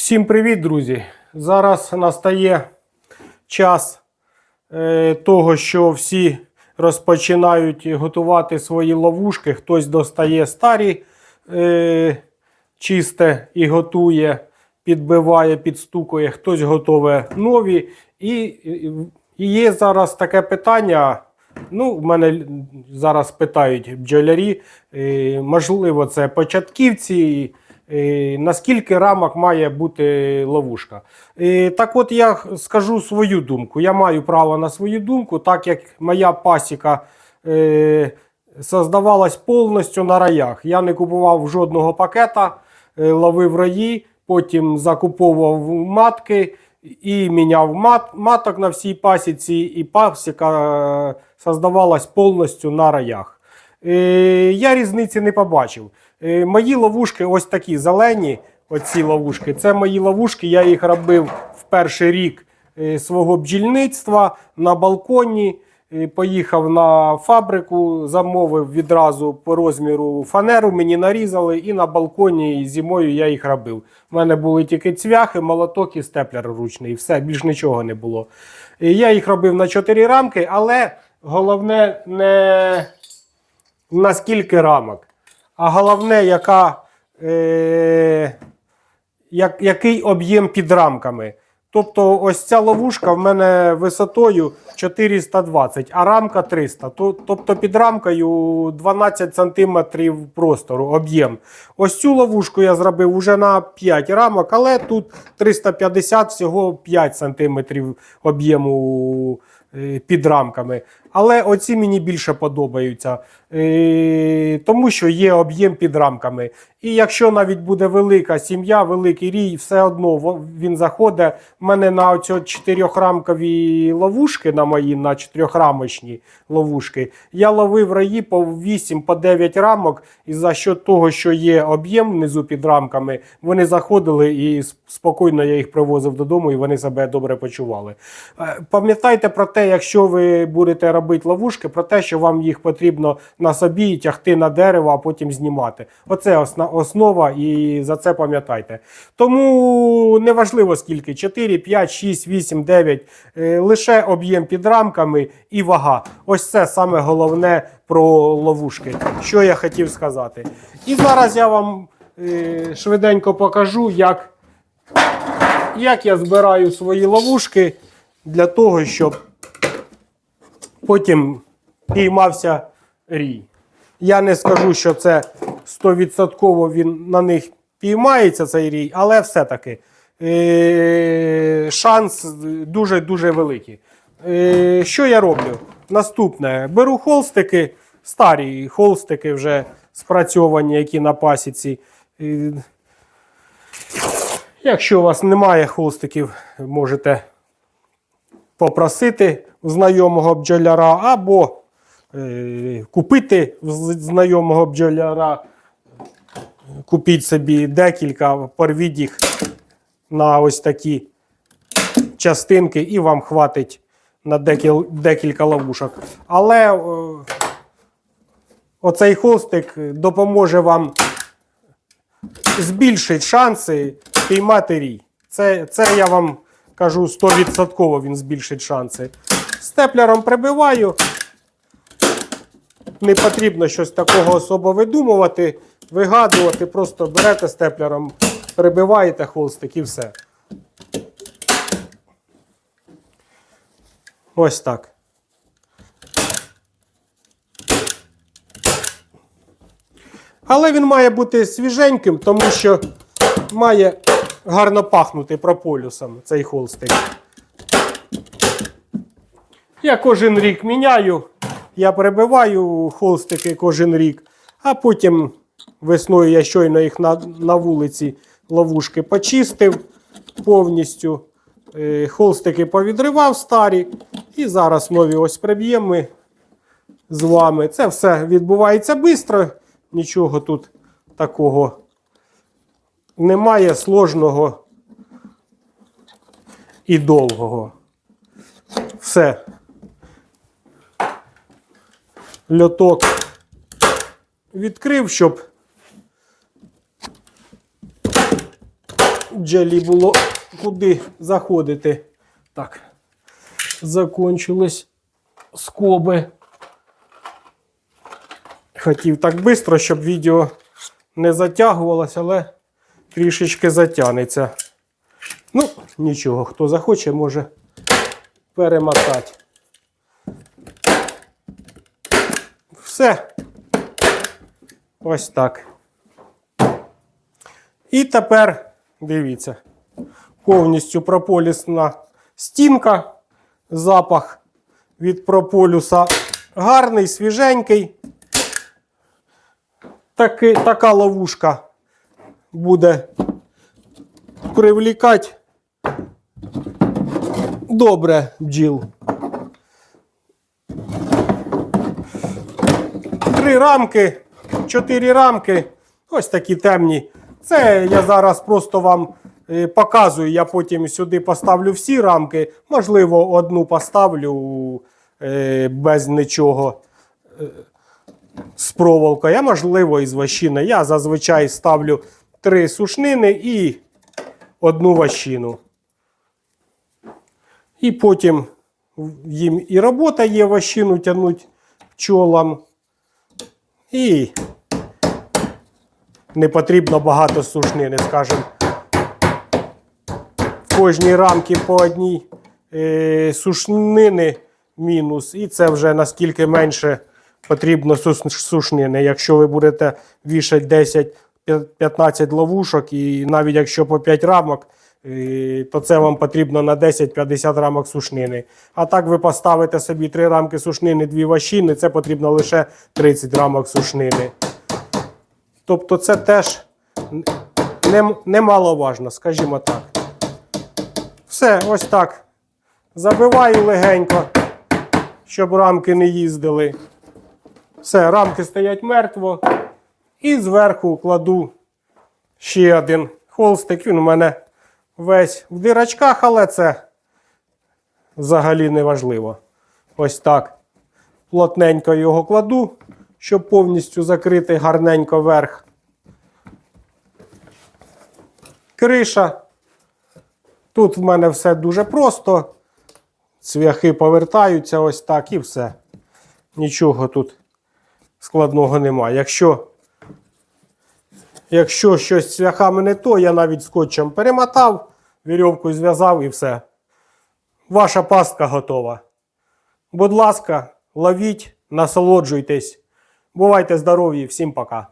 Всім привіт, друзі! Зараз настає час е, того, що всі розпочинають готувати свої ловушки. Хтось достає старі е, чисте і готує, підбиває, підстукує, хтось готує нові. І, і, і є зараз таке питання. Ну, в мене зараз питають бджолярі, е, можливо, це початківці. Наскільки рамок має бути ловушка? Так от я скажу свою думку. Я маю право на свою думку, так як моя пасіка е, создавалась повністю на раях. Я не купував жодного пакета, е, ловив раї, потім закуповував матки і міняв мат, маток на всій пасіці, і пасіка е, создавалась повністю на раях. Я різниці не побачив. Е, мої ловушки ось такі зелені. Оці ловушки. Це мої ловушки. Я їх робив в перший рік е, свого бджільництва на балконі. Е, Поїхав на фабрику, замовив відразу по розміру фанеру, мені нарізали, і на балконі зимою я їх робив. У мене були тільки цвяхи, молоток і степлер ручний. Все, більш нічого не було. Я їх робив на 4 рамки, але головне не наскільки рамок, а головне, яка, е, як, який об'єм під рамками. Тобто, ось ця ловушка в мене висотою 420, а рамка 300. Тобто під рамкою 12 см простору, об'єм. Ось цю ловушку я зробив уже на 5 рамок, але тут 350 всього 5 см об'єму е, під рамками. Але оці мені більше подобаються, тому що є об'єм під рамками. І якщо навіть буде велика сім'я, великий рій, все одно він заходить. У мене на оці чотирьохрамкові ловушки, на мої на чотирьохрамочні ловушки, я ловив раї по 8 по 9 рамок, і за що того, що є об'єм внизу під рамками, вони заходили і спокійно я їх привозив додому, і вони себе добре почували. Е, Пам'ятайте про те, якщо ви будете робити ловушки, про те, що вам їх потрібно на собі тягти на дерево, а потім знімати. Оце основа, і за це пам'ятайте. Тому неважливо скільки: 4, 5, 6, 8, 9, е, лише об'єм під рамками і вага. Ось це саме головне про ловушки, що я хотів сказати. І зараз я вам е, швиденько покажу, як, як я збираю свої ловушки для того, щоб потім піймався рій. Я не скажу, що це 100% він на них піймається цей рій, але все-таки е- шанс дуже-дуже великий. Е- що я роблю? Наступне: беру холстики, старі холстики вже спрацьовані, які на пасіці. Е- Якщо у вас немає холстиків, можете попросити знайомого бджоляра або купити знайомого бджоляра. Купіть собі декілька, порвіть їх на ось такі частинки, і вам хватить на декілька ловушок. Але е, оцей холстик допоможе вам збільшить шанси піймати рій. Це, це я вам кажу 100% він збільшить шанси. Степлером прибиваю. Не потрібно щось такого особо видумувати, вигадувати. Просто берете степлером, прибиваєте холстик і все. Ось так. Але він має бути свіженьким, тому що має гарно пахнути прополюсом цей холстик. Я кожен рік міняю, я перебиваю холстики кожен рік, а потім весною я щойно їх на, на вулиці ловушки почистив повністю. Е, Холстики повідривав старі. І зараз нові ось приб'ємо ми з вами. Це все відбувається швидко, нічого тут такого немає сложного і довгого. Все. Льоток відкрив, щоб джелі було куди заходити. Так, закончились скоби. Хотів так швидко, щоб відео не затягувалося, але трішечки затягнеться. Ну, нічого, хто захоче, може перемотати. Все. Ось так. І тепер дивіться, повністю прополісна стінка, запах від прополюса гарний, свіженький. Таки, така ловушка буде привлікати добре бджіл. Три рамки, чотири рамки, ось такі темні. Це я зараз просто вам е, показую. Я потім сюди поставлю всі рамки. Можливо, одну поставлю е, без нічого е, з проволокою, а можливо, із ващини. Я зазвичай ставлю три сушнини і одну ващину. І потім їм і робота є ващину тягнуть пчолам. І не потрібно багато сушнини, скажімо. В кожній рамці по одній е, сушнини мінус. І це вже наскільки менше потрібно сушнини. Якщо ви будете вішати 10-15 ловушок, і навіть якщо по 5 рамок, то це вам потрібно на 10-50 рамок сушнини. А так ви поставите собі 3 рамки сушнини, 2 ващини, це потрібно лише 30 рамок сушнини. Тобто це теж нем- немаловажно, скажімо так. Все, ось так. Забиваю легенько, щоб рамки не їздили. Все, рамки стоять мертво. І зверху кладу ще один холстик. Він у мене весь в дирочках, але це взагалі не важливо. Ось так. Плотненько його кладу, щоб повністю закрити гарненько верх. Криша. Тут в мене все дуже просто. Цвяхи повертаються ось так і все. Нічого тут складного немає. Якщо, якщо щось цвяхами не то, я навіть скотчем перемотав, вірьовкою зв'язав і все. Ваша пастка готова. Будь ласка, ловіть, насолоджуйтесь. Бувайте здорові, всім пока.